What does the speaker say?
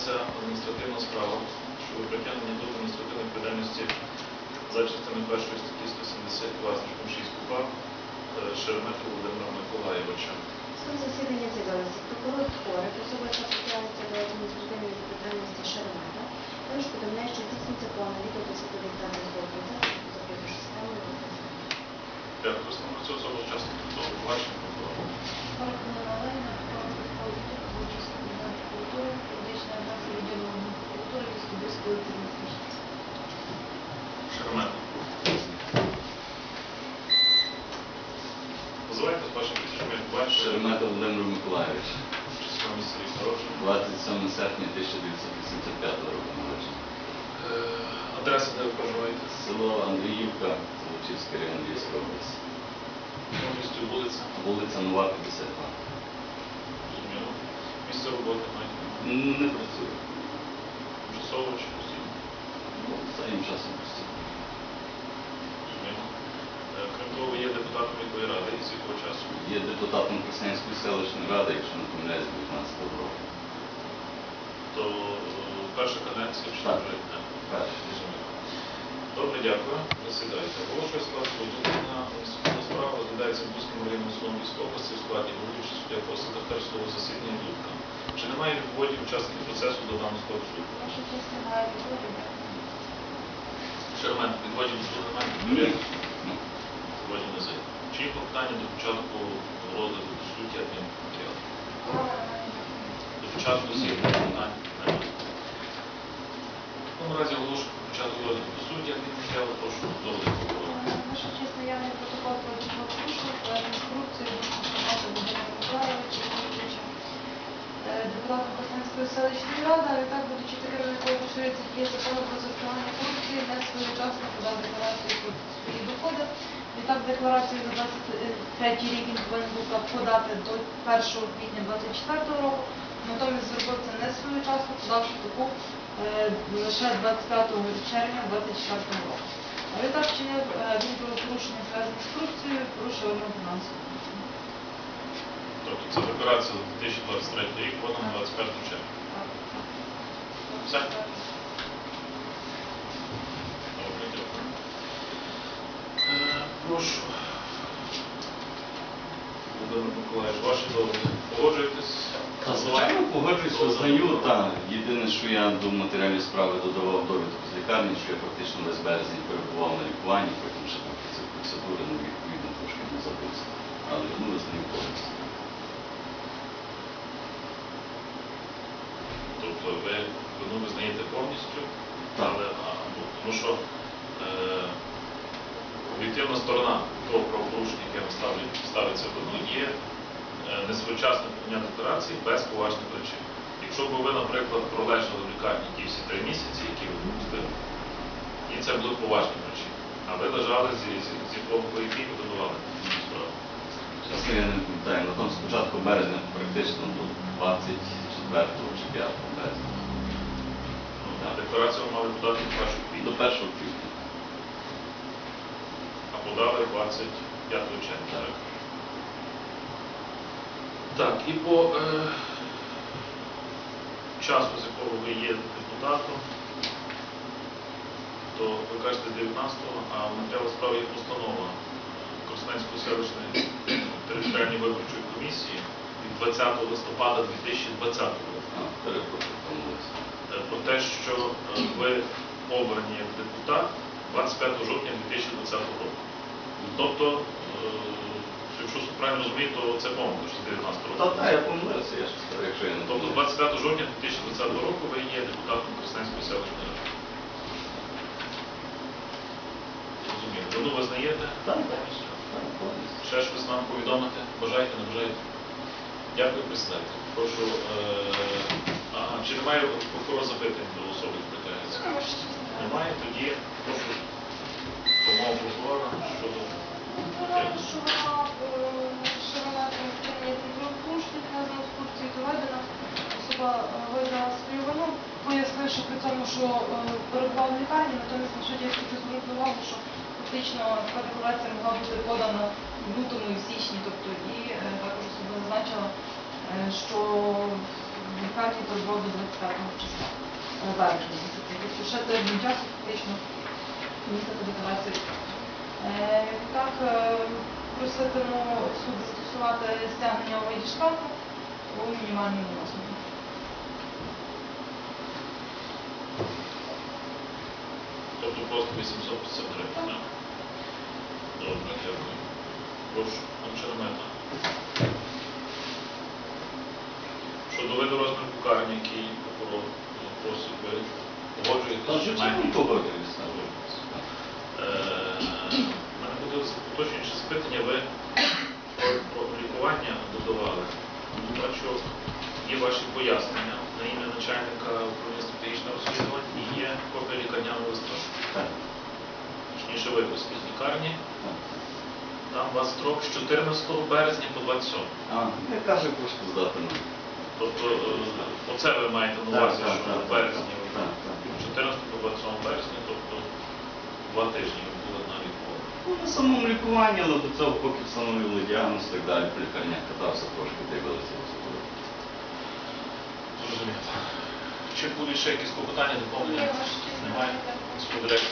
розглядається адміністративна справа щодо притягнення до адміністративної відповідальності за частиною першої статті 172 значком 6 КУПА Шеремету Володимира Миколаєвича. Суд засідання з'явилися прокурор Шеремета Володимир Миколаївич, число місця рік народження. 27 серпня 1985 року народження. Е, Адреса, де ви проживаєте? Село Андріївка, Золочівський район Львівської області. Повністю вулиця. Вулиця Нова, 52. Зрозуміло. Місце роботи маєте? Не працюю. Часово чи постійно? Ну, Останнім часом постійно. Зрозуміло. Е, Крім того, ви є депутатом якої ради і з якого часу? Є депутатом Красненської селищної ради, якщо не помиляюсь, 19 року. То е, перша каденція чи Так. Перший. Добре, дякую. Засідайте. Оголошую склад. На інститутна справа розглядається Бузьким районним судом Львівської області у складі головуючий суддя по секретар засідання Дудка. Чи немає відводів учасників процесу до даного складу суду? Шермен, відводів суду немає? Ні. Відводів не зайде. Чи є клопотання до початку розгляду до суті адмінматеріалу? До початку всіх питань. В такому разі оголошую про початок розгляду по суті адмінматеріалу. Прошу доводити прокурора. Ваша честь наявний протокол про Миколаївича, е, депутата Красненської селищної ради, а відтак, будучи таким, якого поширюється діє закону про запобігання корупції, не своєчасно подав декларацію про свої доходи. Відтак декларацію за 23 рік він повинен був подати до 1 квітня 24 року, натомість зробив це не своєчасно, подавши таку е, лише 25 червня 24 року. А відтак чинив е, він правопорушення зв'язані з корупцією, порушив вимогу фінансового. Тобто це декларація за 2023 рік, вона 25 червня. Все? Добре, дякую. Е, Прошу. Володимир Миколаївич, ваші доводи. Погоджуєтесь? Та, звичайно, погоджуюсь, визнаю. Та, єдине, що я до матеріалів справи додавав довідку з лікарні, що я фактично весь березень перебував на лікуванні, потім ще там ці процедури, ну, відповідно, трошки не забувся. Але ну, визнаю повністю. Тобто ви вину визнаєте повністю, Так. але а, ну, тому що е, об'єктивна сторона того правопорушення, яке ставиться в вину, є е, несвоєчасне подання декларації без поважних причин. Якщо б ви, наприклад, пролежали в лікарні ті всі три місяці, які ви допустили, і це були поважні причини, а ви лежали зі, зі, зі якій ви подавали цю справу. Чесно, я не пам'ятаю, ну там спочатку березня практично до 24 чи 5 березня. Ну, а декларацію ви мали подати До квітня, 1 квітня. Подали 25 червня. Так. І по е, часу, з якого ви є депутатом, то ви кажете 19-го, а в матеріалі справи є постанова Коростенської селищної територіальної виборчої комісії від 20 листопада 2020 року е, про те, що е, ви обрані як депутат 25 жовтня 2020 року. Тобто, е, якщо правильно розумію, то це помилка, що з 19 року. Та, та, я помилився, я ж сказав, якщо я не Тобто 25 жовтня 2020 року ви є депутатом Красненської селищної ради. Розумію. Вину визнаєте? Так, так. повністю? Так, повністю. Ще щось нам повідомити? Бажаєте, не бажаєте? Дякую, присідайте. Прошу. Е... Ага, чи немає прокурора запитань до особи, яка питається? Немає. Тоді прошу помогу прокурора щодо Вважаю, що вона Шеремета прийняти правопорушення, пов'язаного з корупцією доведена. Особа е, визнала свою вину, пояснивши при цьому, що е, перебував в лікарні, натомість на суді я звернути увагу, що фактично така декларація могла бути подана в лютому і в січні, тобто і е, також особа зазначила, е, що лікарні дозвол до 25 числа е, березня. Тобто ще тиждень часу фактично місяця декларації. Е, Так, е, проситиму суд застосувати стягнення у виді штрафу у мінімальному розмірі. Тобто просто 853. Так. так? Добре, дякую. Прошу, пан Шеремета. Щодо виду розміру покарання, який прокурор просить, ви Та погоджуєтеся? чи звичайно маєте? погоджуюся. Пояснення на ім'я начальника управління стратегічного розслідувань і є копія лікарняного листа. Точніше виписки з лікарні. Там у вас строк з 14 березня по 27. А, я кажу, трошки здати нам. Тобто е, оце ви маєте на Так, увазі, так, що так, в березні. так, так. 14 по 27 березня, тобто два тижні ви були на лікуванні. Ну, на самому лікуванні, але до цього, поки встановили діагноз і так далі, по лікарнях катався трошки, де вилетілося. Зрозуміло. Чи будуть ще якісь клопотання, доповнення? Немає. Сподіваюся,